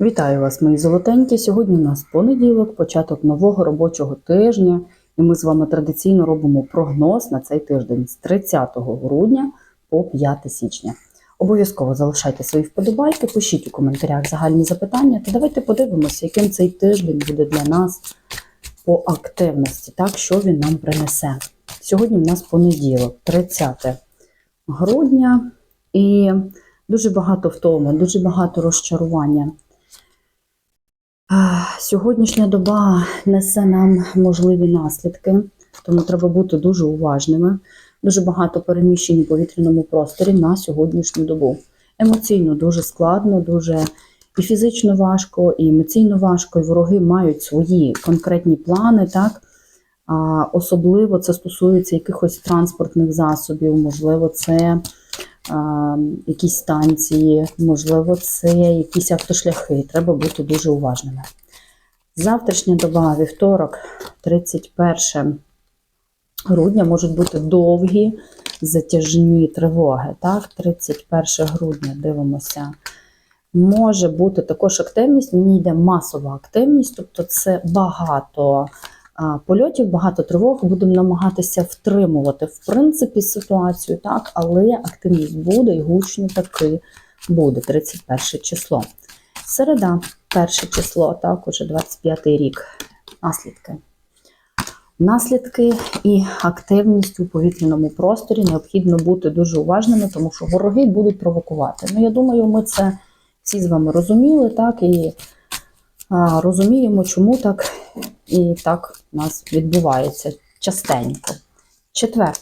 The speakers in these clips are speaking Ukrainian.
Вітаю вас, мої золотенькі. Сьогодні у нас понеділок, початок нового робочого тижня, і ми з вами традиційно робимо прогноз на цей тиждень з 30 грудня по 5 січня. Обов'язково залишайте свої вподобайки, пишіть у коментарях загальні запитання, та давайте подивимося, яким цей тиждень буде для нас по активності, так що він нам принесе. Сьогодні у нас понеділок, 30 грудня, і дуже багато втоми, дуже багато розчарування. Сьогоднішня доба несе нам можливі наслідки, тому треба бути дуже уважними. Дуже багато переміщень у повітряному просторі на сьогоднішню добу. Емоційно дуже складно, дуже і фізично важко, і емоційно важко, і вороги мають свої конкретні плани, так? А, особливо це стосується якихось транспортних засобів, можливо, це якісь станції, можливо, це якісь автошляхи. Треба бути дуже уважними. Завтрашня доба, вівторок, 31 грудня, можуть бути довгі затяжні тривоги. Так, 31 грудня дивимося. Може бути також активність, мені йде масова активність, тобто це багато польотів, багато тривог. Будемо намагатися втримувати в принципі ситуацію, так, але активність буде і гучно таки буде 31 число. Середа, перше число, так, уже 25 рік. Наслідки. Наслідки і активність у повітряному просторі необхідно бути дуже уважними, тому що вороги будуть провокувати. Ну, я думаю, ми це всі з вами розуміли, так, і а, розуміємо, чому так і так у нас відбувається частенько. Четвер.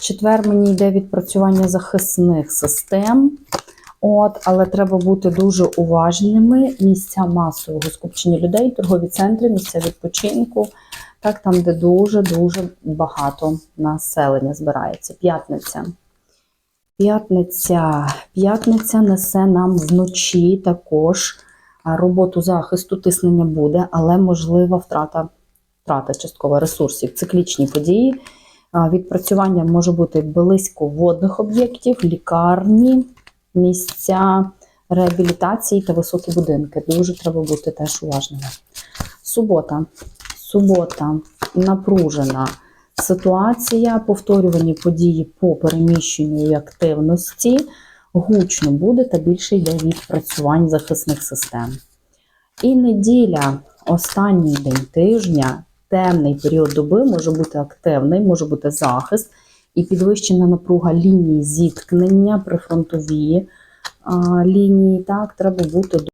Четвер мені йде відпрацювання захисних систем. От, але треба бути дуже уважними. Місця масового скупчення людей, торгові центри, місця відпочинку, так там, де дуже-дуже багато населення збирається. П'ятниця. П'ятниця. П'ятниця несе нам вночі також роботу захисту, тиснення буде, але можлива втрата, втрата часткова ресурсів, циклічні події. Відпрацювання може бути близько водних об'єктів, лікарні, місця реабілітації та високі будинки. Дуже треба бути теж уважними. Субота. Субота напружена ситуація, повторювані події по переміщенню і активності. Гучно буде та більше йде відпрацювань захисних систем. І неділя, останній день тижня, темний період доби може бути активний, може бути захист і підвищена напруга лінії зіткнення, прифронтові а, лінії. Так, треба бути